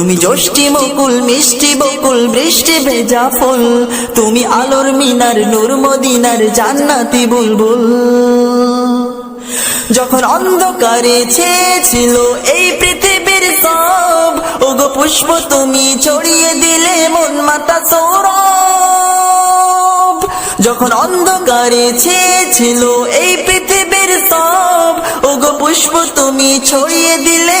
তুমি জ্যোষ্ঠী মুকুল মিষ্টি বকুল, বৃষ্টি ভেজা ফুল। তুমি আলোর মিনার, নূর মদিনার জান্নাতি বুলবুল। যখন অন্ধকারে ছেয়েছিল এই পৃথিবীর সব, ওগো পুষ্প তুমি ছড়িয়ে দিলে মন মাতা সৌরভ। যখন অন্ধকারে ছেয়েছিল এই পৃথিবীর সব, ওগো পুষ্প তুমি ছড়িয়ে দিলে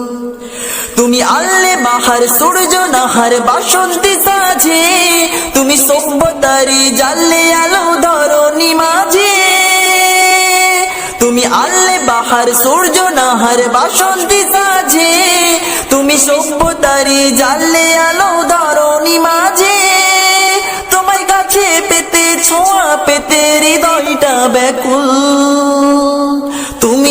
তুমি আল্লে বাহার, সূর্য নাহার, বাসন্তী সাজে। তুমি সভ্যতারি জাল্লে আলো ধরনি মাঝে। তুমি আল্লে বাহার, সূর্য নাহার, বাসন্তী সাজে। তুমি সভ্যতারি জাল্লে আলো ধরনি মাঝে। তোমার কাছে পেতে ছোঁয়া, পেতে হৃদয়টা ব্যাকুল। তুমি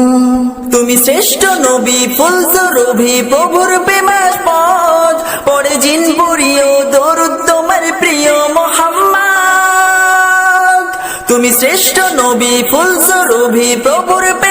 তুমি শ্রেষ্ঠ নবী ফুল রবি প্রভুর প্রেমাস পথ। পরে জিন পুরিও দরুদ তোমার প্রিয় মোহাম্মদ। তুমি শ্রেষ্ঠ নবী ফুল রবি প্রভুর প্রেমাস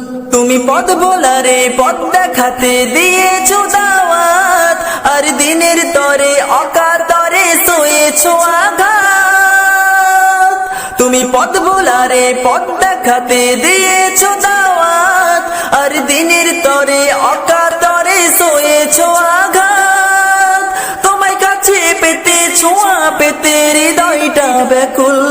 তুমি পদ বোলারে পদ দেখাতে দিয়েছ দাওয়াত। আর দিনের তরে অকাতরে শোয়েছ আঘাত। তুমি পদ বোলারে পদ দেখাতে দিয়েছ দাওয়াত। আর দিনের তরে অকাতরে শোয়েছ আঘাত। তোমায় কাছে পেতে ছোঁয়া পেতে হৃদয়টা ব্যাকুল।